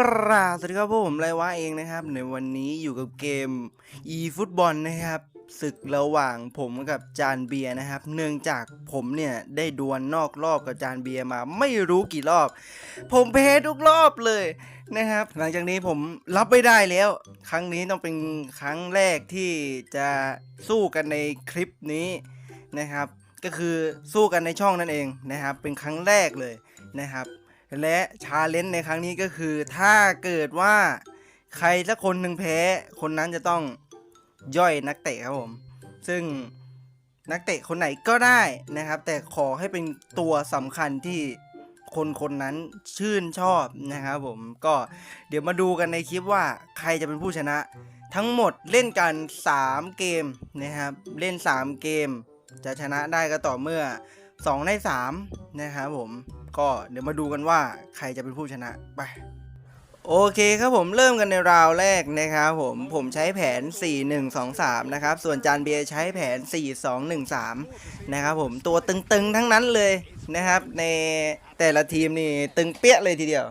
กราบสวัสดีครับพวกผมไรวะเองนะครับ ในวันนี้อยู่กับเกม e ฟุตบอลนะครับศึกระหว่างผมกับจานเบียร์นะครับ เนื่องจากผมเนี่ยได้ดวลนอกรอบกับจานเบียร์มาไม่รู้กี่รอบ ผมแพ้ทุกรอบเลยนะครับ หลังจากนี้ผมรับไม่ได้แล้ว ครั้งนี้ต้องเป็นครั้งแรกที่จะสู้กันในคลิปนี้นะครับ ก็คือสู้กันในช่องนั่นเองนะครับ เป็นครั้งแรกเลยนะครับ และชาเลนจ์ในครั้งนี้ก็คือถ้าเกิดว่าใครสักคนหนึ่งแพ้ คนนั้นจะต้องย่อยนักเตะครับผม ซึ่งนักเตะคนไหนก็ได้นะครับ แต่ขอให้เป็นตัวสำคัญที่คนคนนั้นชื่นชอบนะครับผมก็เดี๋ยวมาดูกันในคลิปว่าใครจะเป็นผู้ชนะ ทั้งหมดเล่นกัน 3 เกมนะครับเล่น 3 เกม จะชนะได้ก็ต่อเมื่อ 2 ใน 3 นะครับผม ก็เดี๋ยวมาดูกันว่าใครจะเป็นผู้ชนะไปโอเคครับผมเริ่มกันในราวแรกนะครับผมผมใช้แผน 4 1 2 3 นะครับ ส่วนจานเบียร์ใช้แผน 4 2 1 3 นะครับผมตัวตึงๆทั้งนั้นเลยนะครับ ในแต่ละทีมนี่ตึงเปี้ยเลยทีเดียว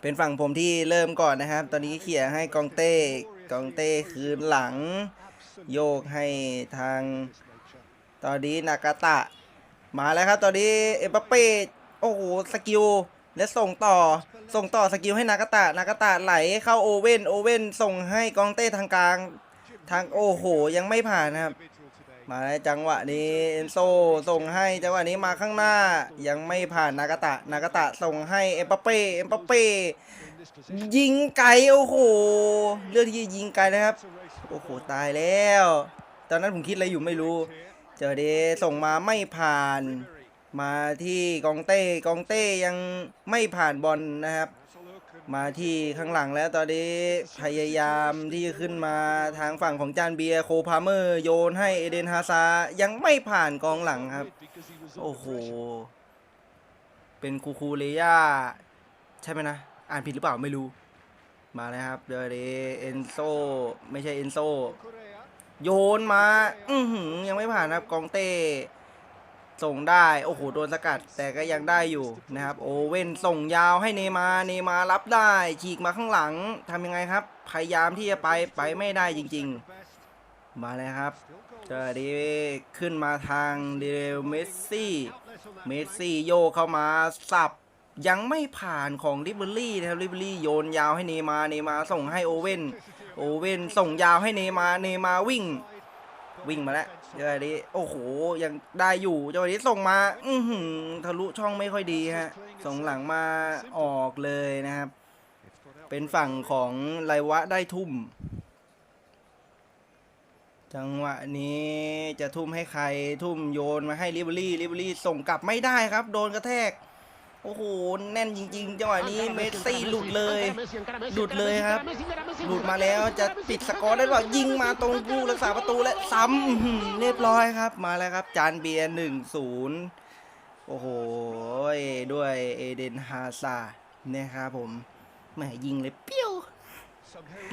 เป็นฝั่งผมที่เริ่มก่อนนะครับ ตอนนี้เขี่ยให้กองเต้กองเต้คืนหลัง โยกให้ทาง ตอนนี้นากาตะ มาแล้วครับ ตอนนี้เอ็มบัปเป้โอ้โหสกิลและส่งต่อส่งต่อสกิลให้นากาตะนากาตะไหลเข้าโอเว่นโอเว่นส่งให้กองเต้ทางกลาง ทางโอ้โห ยังไม่ผ่านนะครับ มาแล้วจังหวะนี้เอนโซส่งให้จังหวะนี้มาข้างหน้ายังไม่ผ่านนากาตะนากาตะส่งให้เอ็มบัปเป้เอ็มบัปเป้ยิงไกลโอ้โหเลือกที่ยิงไกลนะครับ โอ้โหตายแล้ว ตอนนั้นผมคิดอะไรอยู่ไม่รู้ เจอเดส่งมาไม่ผ่าน มาที่กองเต้กองเต้ยังไม่ผ่านบอลนะครับ มาที่ข้างหลังแล้วตอนนี้พยายามที่จะขึ้นมาทางฝั่งของจานเบียโคพาเมอร์โยนให้เอเดนฮาซายังไม่ผ่านกองหลังครับ โอ้โห เป็นคูคูเลย่าใช่ไหมนะ อ่านผิดหรือเปล่าไม่รู้ มาแล้วครับเดเดเอนโซไม่ใช่เอนโซ โยนมา อือหือยังไม่ผ่านนะครับกองเต้ส่งได้โอ้โหโดนสกัด แต่ก็ยังได้อยู่นะครับ โอเว่นส่งยาวให้เนมาร์เนมาร์รับได้ ฉีกมาข้างหลังทำยังไงครับ พยายามที่จะไปไปไม่ได้จริง ๆ มาเลยครับเจอดีขึ้นมาทางเดเมสซี่เมสซี่โยเข้ามาสับยังไม่ผ่านของริบเบอรี่นะครับริบเบอรี่โยนยาวให้เนมาร์เนมาร์ส่งให้โอเว่น โอเว่นส่งยาวให้เนมาเนมาวิ่ง วิ่งมาแล้วเจ้านี้โอ้โหยังได้อยู่เจ้านี้ส่งมา อือหือทะลุช่องไม่ค่อยดีฮะ ส่งหลังมาออกเลยนะครับ เป็นฝั่งของไรวะได้ทุ่ม จังหวะนี้จะทุ่มให้ใครทุ่มโยนมาให้ลิเบอรี่ลิเบอรี่ส่งกลับไม่ได้ครับ โดนกระแทก โอ้โห แน่นจริง ๆ จังหวะนี้เมสซี่หลุดเลย หลุดเลยครับ หลุดมาแล้วจะปิดสกอร์ได้หรือเปล่ายิงมาตรงผู้รักษาประตูและซ้ำอื้อหือเรียบร้อยครับ มาแล้วครับ จานเบียร์หนึ่งศูนย์โอ้โห ด้วยเอเดนฮาซาร์นะครับผมแหมยิงเลยเปี้ยว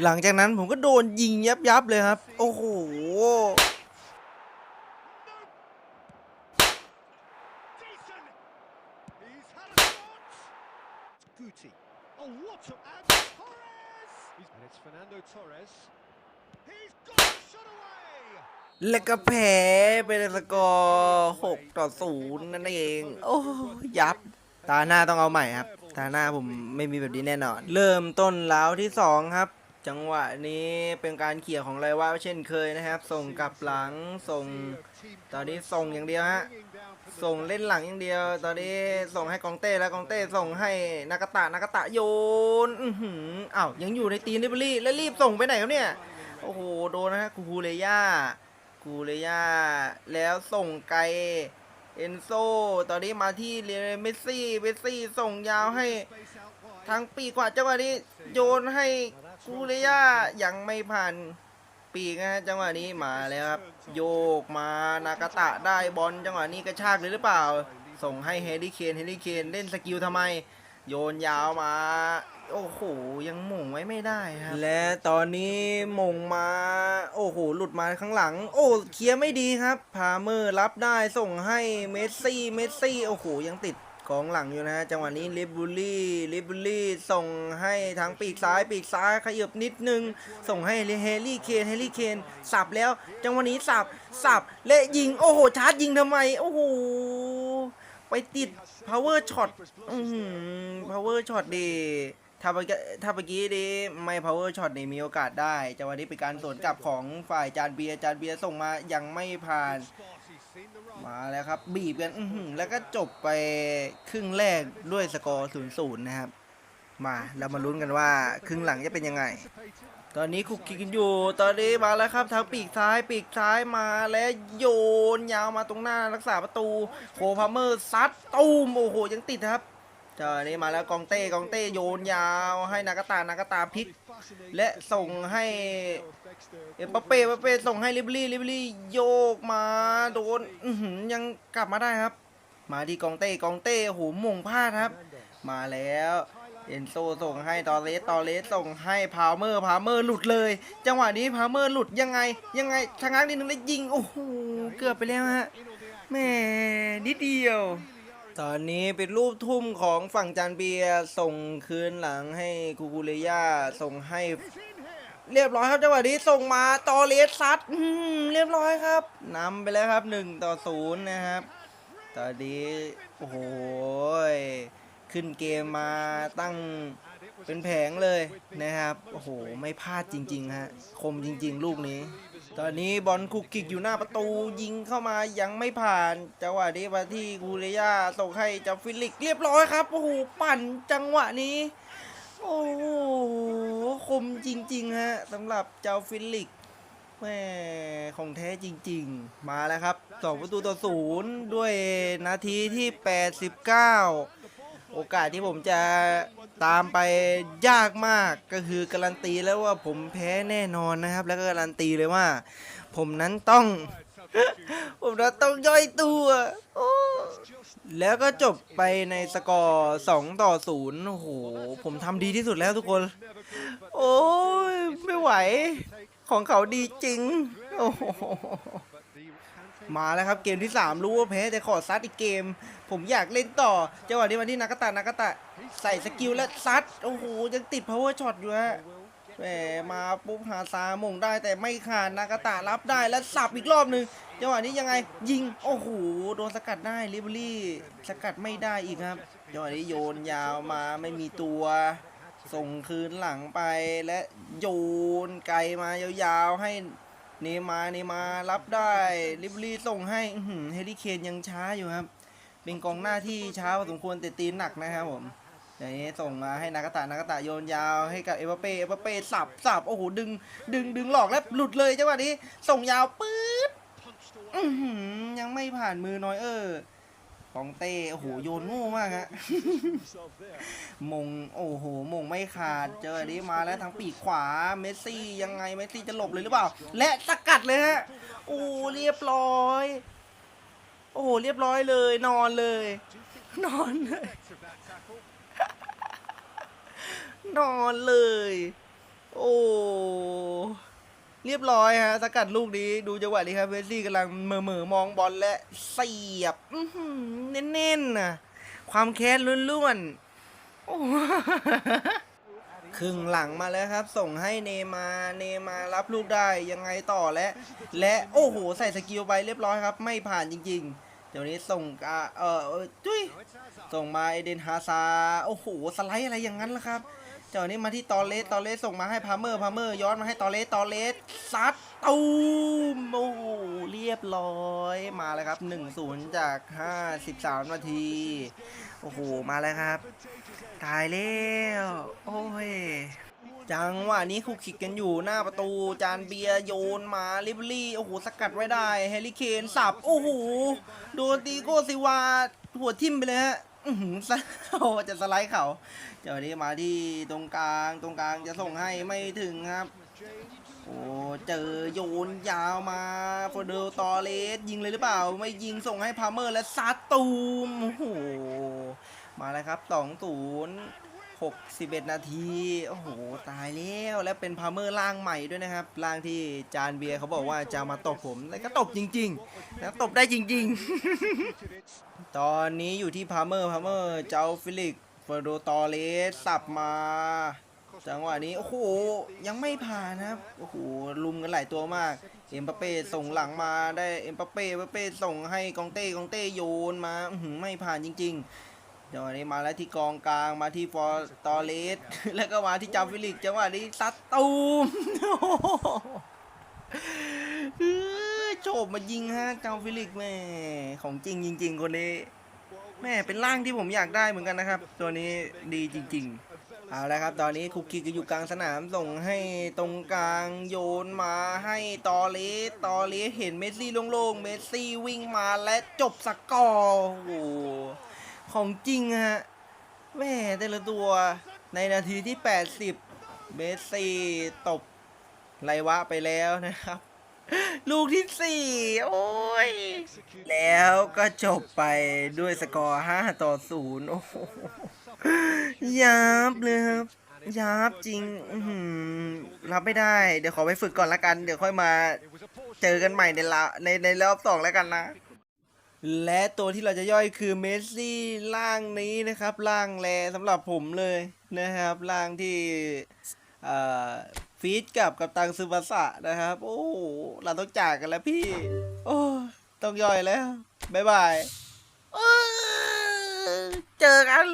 หลังจากนั้นผมก็โดนยิงยับยับๆเลยครับ โอ้โห He's had a shot. Guti. Oh, what a and Torres! He's- And it's Fernando Torres. He's got the shot away. และก็แพ้เป็นสกอร์6ต่อ0นั่นเอง โอ้ยับ ตาหน้าต้องเอาใหม่ครับ ตาหน้าผมไม่มีแบบนี้แน่นอน เริ่มต้นแล้วที่ 2 ครับจังหวะนี้เป็นการเขี่ยของไรว่าเช่นเคยนะครับ ส่งกลับหลังส่ง ตอนนี้ส่งอย่างเดียวฮะ ส่งเล่นหลังอย่างเดียว ตอนนี้ส่งให้กองเต้แล้วกองเต้ส่งให้นากาตะนากาตะโยนอือหืออ้าวยังอยู่ในตีนริบลี่แล้วรีบส่งไปไหนครับเนี่ยโอ้โหโดนนะฮะคูคูเลย่ากูเลย่าแล้วส่งไกลเอนโซตอนนี้มาที่เรอัลเมสซี่เมสซี่ส่งยาวให้ทางปีกขวาจังหวะนี้โยนให้กูเลย่ายังไม่ผ่าน ปีกนะจังหวะนี้มาแล้วครับ โยกมานากาตะได้บอลจังหวะนี้กระชากเลยหรือเปล่า ส่งให้เฮดิเคนเฮดิเคนเล่นสกิลทำไม โยนยาวมา โอ้โหยังหม่งไว้ไม่ได้ครับ และตอนนี้หม่งมา โอ้โหหลุดมาข้างหลัง โอ้เคลียร์ไม่ดีครับ พาเมอร์รับได้ส่งให้เมสซี่เมสซี่โอ้โหยังติด กองหลังอยู่นะฮะจังหวะนี้ลิบบูลี่ลิบบูลี่ส่งให้ทางปีกซ้ายปีกซ้ายขยับนิดนึง ส่งให้เฮลี่เคนเฮลี่เคนสับแล้ว จังหวะนี้สับสับและยิงโอ้โหชาร์จยิงทำไมโอ้โหไปติด power shot อืม power shot ดี ถ้าเมื่อกี้ถ้าเมื่อกี้ดีไม่ power shot นี่มีโอกาสได้จังหวะนี้เป็นการสวนกลับของฝ่ายจานเบียร์จานเบียร์ส่งมายังไม่ผ่าน มาแล้วครับ บีบกันแล้วก็จบไปครึ่งแรกด้วยสกอร์0 0นย์ศูนย์นะครับ มาเรามาลุ้นกันว่าครึ่งหลังจะเป็นยังไง ตอนนี้คุกคิกกันอยู่ ตอนนี้มาแล้วครับทางปีกซ้ายปีกซ้ายมาแล้วโยนยาวมาตรงหน้ารักษาประตูโคพาเมอร์ซัดตูมโอ้โหยังติดครับ ตอนี้มาแล้วกองเต้กองเต้โยนยาว ให้นากาตานากาตาพลิก และส่งให้เอปเป้บัปเป้ส่งให้ลิบลี่ลิบลี่โยกมาโดนยังกลับมาได้ครับ มาที่กองเต้กองเต้โหหม่งพลาดครับ มาแล้วเอนโซส่งให้ตอเลสตอเลสส่งให้พาวเมอร์พาวเมอร์หลุดเลย จังหวะนี้พาวเมอร์หลุดยังไง ยังไงชะงักนิดนึงแล้วยิงโอ้โหเกือบไปแล้วฮะแม่นิดเดียว ตอนนี้เป็นรูปทุ่มของฝั่งจานเบียส่งคืนหลังให้กูกูเลยาส่งให้ เรียบร้อยครับจังหวะนี้ส่งมาตอเลสซัดเรียบร้อยครับนำไปแล้วครับ1ต่อ0นะครับ ตอนนี้โอ้โหขึ้นเกมมาตั้งเป็นแผงเลยนะครับ โอ้โห ไม่พลาดจริง ๆ ฮะ คมจริง ๆ ลูกนี้ ตอนนี้บอลคุกกิกอยู่หน้าประตูยิงเข้ามายังไม่ผ่านจังหวะนี้มาที่กูเรย่าส่งให้เจ้าฟิลิกเรียบร้อยครับโอ้โหปั่นจังหวะนี้ โอ้โหคมจริงๆฮะสำหรับเจ้าฟิลิกแม่ของแท้จริง ๆ มาแล้วครับสองประตูต่อศูนย์ด้วยนาทีที่ 89 โอกาสที่ผมจะตามไปยากมากก็คือการันตีแล้วว่าผมแพ้แน่นอนนะครับ แล้วก็การันตีเลยว่า ผมนั้นต้อง ผมนั้นต้องย่อยตัวแล้วก็จบไปในสกอร์2ต่อ0โอ้โห ผมทำดีที่สุดแล้วทุกคน โอ้ย ไม่ไหว ของเขาดีจริง โอ้โห มาแล้วครับเกมที่ 3 รู้ว่าแพ้แต่ขอซัดอีกเกม ผมอยากเล่นต่อจังหวะนี้มาที่นากาตะนากาตะใส่สกิลและซัดโอ้โหยังติด power shot อยู่ฮะแหมมาปุ๊บหาซามงได้แต่ไม่ขาดนากาตะรับได้แล้วสับอีกรอบหนึ่งจังหวะนี้ยังไงยิงโอ้โหโดนสกัดได้ลิเบอรี่สกัดไม่ได้อีกครับจังหวะนี้โยนยาวมาไม่มีตัวส่งคืนหลังไปและโยนไกลมายาวๆให้ เนมาร์เนมาร์รับได้ลิเบอรี่ส่งให้เฮลิเคนยังช้าอยู่ครับ เป็นกองหน้าที่ช้าพอสมควรแต่ตีนหนักนะครับผมอย่างนี้ส่งมาให้นากาตะนากาตะโยนยาวให้กับเอเปเป้เอเปเป้สับสับโอ้โหดึง ดึงดึงหลอกแล้วหลุดเลยจังหวะนี้ ส่งยาวปื๊ดยังไม่ผ่านมือน้อยเออ องเต้ โอ้โห โยนโง่มากฮะ มง โอ้โห มงไม่ขาด เจออันนี้มาแล้วทางปีกขวา เมสซี่ยังไง เมสซี่จะหลบเลยหรือเปล่า และสกัดเลยฮะ โอ้เรียบร้อย โอ้โห เรียบร้อยเลย นอนเลย นอนเลย นอนเลย โอ้ เรียบร้อยฮะสกัดลูกนี้ดูจังหวะนี้ครับเวสซี่กำลังเหม่อเมอมองบอลและเสียบเน้นๆนะความแค้นล้วนๆโอ้ครึ่งหลังมาแล้วครับ ส่งให้เนมาร์เนมาร์รับลูกได้ยังไงต่อและ และโอ้โห ใส่สกิลไปเรียบร้อยครับ ไม่ผ่านจริง ๆ เดี๋ยวนี้ส่งอ่าเออจุ้ยส่งมาเอเดนฮาซาโอ้โห สไลด์อะไรอย่างนั้นล่ะครับ เจ้านี้มาที่ตอเลสตอเลสส่งมาให้พาเมอร์พาเมอร์ย้อนมาให้ตอเลสตอเลสซัดตูมโอ้โหเรียบร้อยมาแล้วครับ 1-0 จาก 53 นาที โอ้โห มาแล้วครับ ตายแล้วโอ้ยจังหวะนี้คุกคิกกันอยู่หน้าประตูจานเบียโยนมาลิเบอรี่โอ้โหสกัดไว้ได้แฮร์รี่เคนสับ โอ้โห โดนตีโกซิวาหัวทิ่มไปเลยฮะ อื้อหือโอ้จะสไลด์เขาเจ้านี้มาที่ตรงกลางตรงกลางจะส่งให้ไม่ถึงครับ โอ้เจอโยนยาวมาโฟเดลตอเลสยิงเลยหรือเปล่า ไม่ยิงส่งให้พาเมอร์และซัดตูมโอ้โหมาแล้วครับ2 0 61นย์หกสิบเอ็ดนาทีโอ้โหตายแล้วแล้วเป็นพาเมอร์ล่างใหม่ด้วยนะครับล่างที่จานเบียร์เขาบอกว่าจะมาตบผมแล้วก็ตบจริงๆแล้วตบได้จริง ๆ ตอนนี้อยู่ที่พาเมอร์พาเมอร์เจ้าฟิลิกเฟอร์โดตอเลสสับมา จังหวะนี้ โอ้โห ยังไม่ผ่านนะครับ โอ้โห ลุมกันหลายตัวมาก เอ็มบัปเป้ส่งหลังมาได้เอ็มบัปเป้เอ็มบัปเป้ส่งให้กองเต้กองเต้โยนมาไม่ผ่านจริง ๆ จังหวะนี้มาแล้วที่กองกลางมาที่ฟอร์ตอเลสแล้วก็มาที่จ้าฟิลิกจังหวะนี้ซัดตูม โฉบมายิงฮะเจ้าฟิลิกแม่ของจริงจริง ๆ คนนี้แม่เป็นร่างที่ผมอยากได้เหมือนกันนะครับ ตัวนี้ดีจริง ๆ เอาละครับ ตอนนี้คุกกี้ก็อยู่กลางสนามส่งให้ตรงกลางโยนมาให้ตอเลสตอเลสเห็นเมสซี่โล่งๆเมสซี่วิ่งมาและจบสกอร์โอ้โหของจริงฮะแม่แต่ละตัวในนาทีที่ 80 เมสซี่ตบไรวะไปแล้วนะครับ ลูกที่4โอ้ย แล้วก็จบไปด้วยสกอร์5ต่อ0โอ้โหยับเลยครับยับจริงอื้อหือรับไม่ได้ เดี๋ยวขอไปฝึกก่อนละกัน เดี๋ยวค่อยมาเจอกันใหม่ในละในในรอบสองแล้วกันนะ และตัวที่เราจะย่อยคือเมสซี่ร่างนี้นะครับร่างแรสำหรับผมเลยนะครับร่างที่เอ่อ ฟีดกับกับตังซูบาสะนะครับ โอ้เราต้องจากกันแล้วพี่ โอ้ต้องย่อยแล้วบ๊ายบายเจอกัน